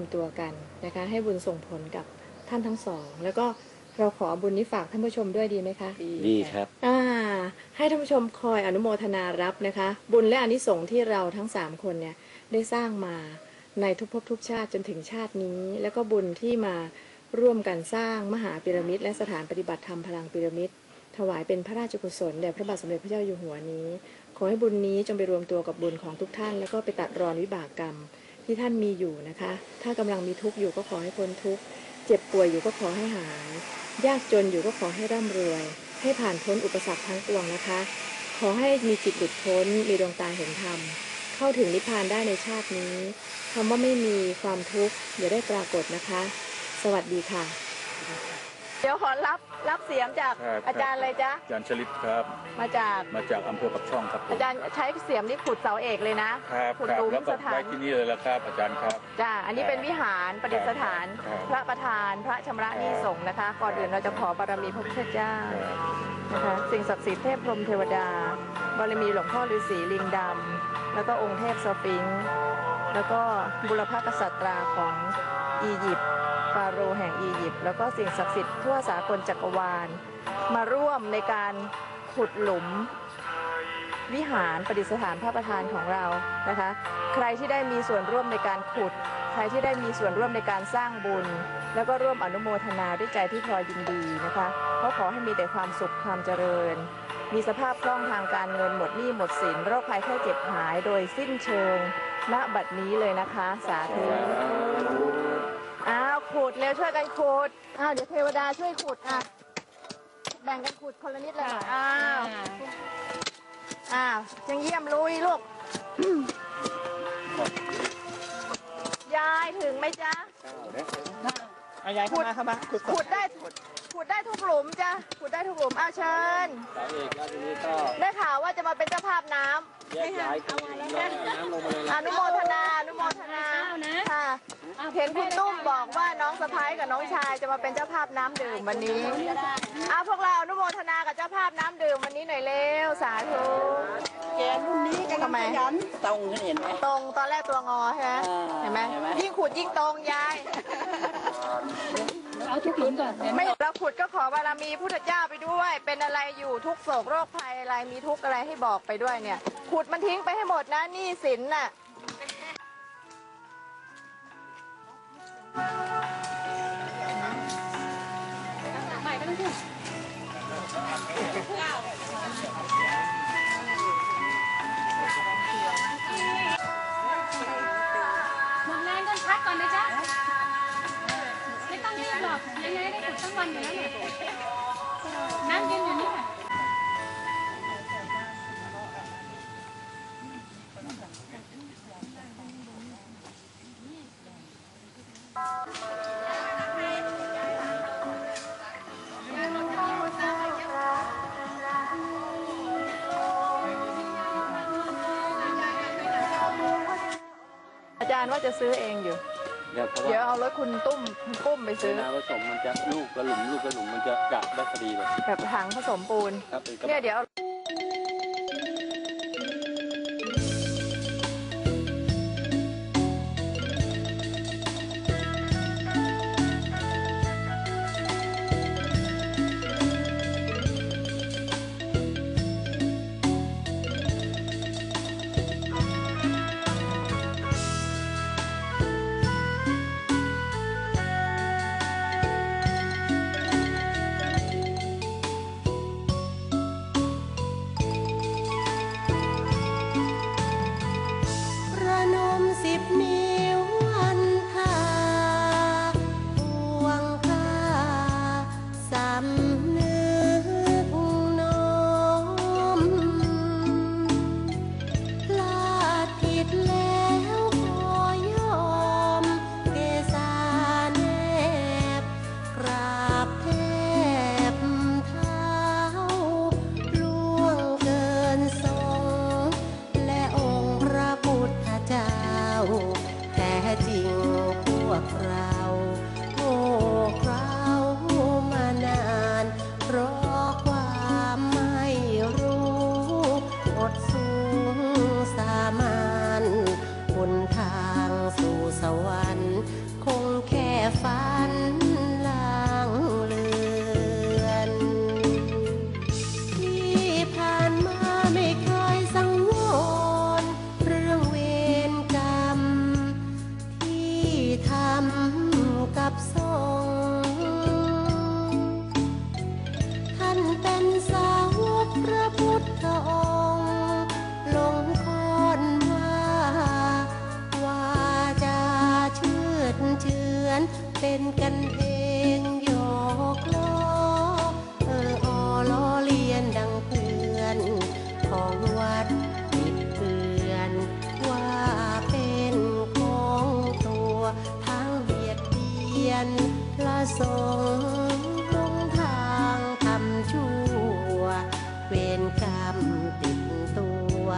รวมตัวกันนะคะให้บุญส่งผลกับท่านทั้งสอง แล้วก็เราขอบุญนี้ฝากท่านผู้ชมด้วยดีไหมคะดีครับอ่าให้ท่านผู้ชมคอยอนุโมทนารับนะคะ บุญและอานิสงส์ที่เราทั้งสามคนเนี่ยได้สร้างมาในทุกภพทุกชาติจนถึงชาตินี้ แล้วก็บุญที่มาร่วมกันสร้างมหาพีระมิดและสถานปฏิบัติธรรมพลังพีระมิดถวายเป็นพระราชกุศลแด่พระบาทสมเด็จพระเจ้าอยู่หัวนี้ ขอให้บุญนี้จงไปรวมตัวกับบุญของทุกท่าน แล้วก็ไปตัดรอนวิบากกรรม ที่ท่านมีอยู่นะคะ ถ้ากำลังมีทุกข์อยู่ก็ขอให้พ้นทุกข์ เจ็บป่วยอยู่ก็ขอให้หาย ยากจนอยู่ก็ขอให้ร่ำรวย ให้ผ่านพ้นอุปสรรคทั้งปวงนะคะ ขอให้มีจิตหลุดพ้น มีดวงตาเห็นธรรม เข้าถึงนิพพานได้ในชาตินี้คำว่าไม่มีความทุกข์อย่าได้ปรากฏนะคะ สวัสดีค่ะ เดี๋ยวขอรับรับเสียงจากครับ อาจารย์เลยจ้ะอาจารย์ชลิตครับ มาจากมาจากอำเภอปักช่องครับผมอาจารย์ใช้เสียมนี่ขุดเสาเอกเลยนะครับขุดครัหลุมแล้วก็สถาไว้นที่นี่เลยละครับ อาจารย์ครับ จ้าอันนี้เป็นวิหารประดิษฐาน ครับพระประธานพระชำระหนี้สงฆ์นะคะ ก่อนอื่นเราจะขอบารมีพระพุทธเจ้าครับนะคะสิ่งศักดิ์สิทธิ์เทพพรหมเทวดา บารมีหลวงพ่อฤาษีลิงดำแล้วก็องค์เทพสฟิงค์แล้วก็บุรพกษัตราของอียิปต์ ฟาโรห์แห่งอียิปต์แล้วก็สิ่งศักดิ์สิทธิ์ทั่วสากลจักรวาล มาร่วมในการขุดหลุม วิหารประดิษฐานพระประธานของเรานะคะ ใครที่ได้มีส่วนร่วมในการขุด ใครที่ได้มีส่วนร่วมในการสร้างบุญ แล้วก็ร่วมอนุโมทนาด้วยใจที่พลอยยินดีนะคะก็ขอให้มีแต่ความสุขความเจริญมีสภาพคล่องทางการเงินหมดหนี้หมดสินโรคภัยแค่เจ็บหายโดยสิ้นเชิง ณ บัดนี้เลยนะคะ สาธุ ร็วช่วยกันขุดอ้าวเดี๋ยวเทวดาช่วยขุดอะ แบ่งกันขุดคนละนิดเลยอ้าวอ้าวยังเยี่ยมลุยลูก ยายถึงไหมจ๊ะ เอายายเข้ามาเข้ามาขุดขุดได้ขุดได้ทุกหลุมจ้ะขุดได้ทุกหลุมอ้าวเชิญ สายเอกแล้วทีนี้ก็ได้ข่าวว่าจะมาเป็นเจ้าภาพน้ำ แยกย้ายกันลงน้ำลงมาเลยอนุโมทนาอนุโมทนาค่ะ เห็นคุณตุ้มบอกว่าน้องสะพ้ายกับน้องชายจะมาเป็นเจ้าภาพน้ำดื่มวันนี้อ้าวพวกเราอนุโมทนากับเจ้าภาพน้ำดื่มวันนี้หน่อยเร็วสาธุแกรุ่นนี้ก็ทำไมขยันตรงเห็นไหม ตรงตอนแรกตัวงอใช่ไหมอ่าเห็นไหมเห็นไหม ยิ่งขุดยิ่งตรงยาย เอาทุกหลุมก่อนไม่เราขุดก็ขอบารมีพุทธเจ้าไปด้วย เป็นอะไรอยู่ทุกโศกโรคภัยอะไรมีทุกข์อะไรให้บอกไปด้วยเนี่ย ขุดมันทิ้งไปให้หมดนะหนี้สินน่ะ ห ว่าจะซื้อเองอยู่ เดี๋ยวเพราะเดี๋ยวว่าเอารถคุณตุ้มคุณปุ้มไปเวซื้อลาผสมมันจะลูกกระหลุมลูกกระหลุมมันจะกะได้พอดีเลยแบบถังผสมปูน ครับเป็นกระเนี่ยเดี๋ยวเอาำกับสอง สงตรงทางทำชั่ว เวรกรรมติดตัว